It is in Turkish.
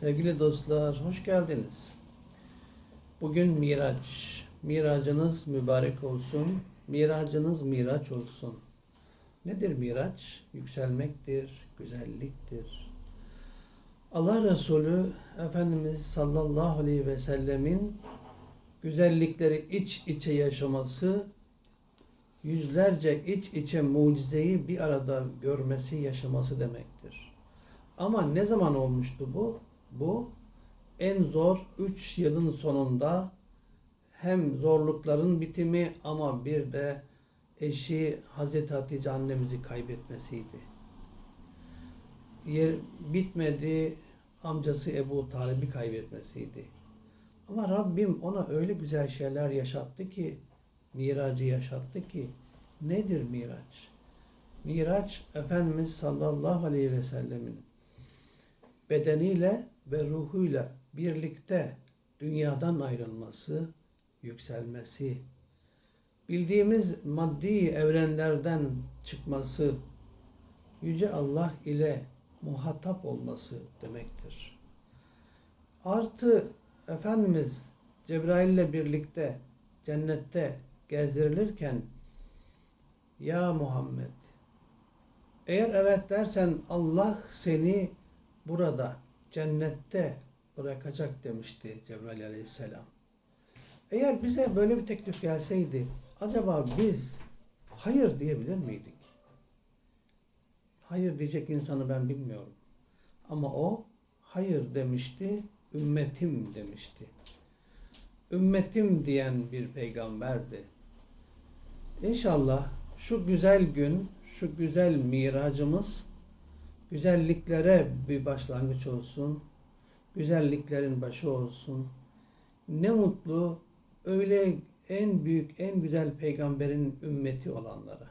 Sevgili dostlar, hoş geldiniz. Bugün Miraç. Miracınız mübarek olsun. Miracınız miraç olsun. Nedir miraç? Yükselmektir, güzelliktir. Allah Resulü Efendimiz sallallahu aleyhi ve sellemin güzellikleri iç içe yaşaması, yüzlerce iç içe mucizeyi bir arada görmesi, yaşaması demektir. Ama ne zaman olmuştu bu? Bu en zor 3 yılın sonunda hem zorlukların bitimi ama bir de eşi Hazreti Hatice annemizi kaybetmesiydi. Yer bitmedi, amcası Ebu Talib'i kaybetmesiydi. Ama Rabbim ona öyle güzel şeyler yaşattı ki, miracı yaşattı ki, nedir miraç? Miraç, Efendimiz sallallahu aleyhi ve sellemin bedeniyle ve ruhuyla birlikte dünyadan ayrılması, yükselmesi, bildiğimiz maddi evrenlerden çıkması, Yüce Allah ile muhatap olması demektir. Artı Efendimiz Cebrail ile birlikte cennette gezdirilirken Ya Muhammed eğer evet dersen Allah seni burada cennette bırakacak demişti Cebrail aleyhisselam. Eğer bize böyle bir teklif gelseydi acaba biz hayır diyebilir miydik? Hayır diyecek insanı ben bilmiyorum. Ama o hayır demişti, ümmetim demişti. Ümmetim diyen bir peygamberdi. İnşallah şu güzel gün, şu güzel miracımız güzelliklere bir başlangıç olsun. Güzelliklerin başı olsun. Ne mutlu öyle en büyük, en güzel peygamberin ümmeti olanlara.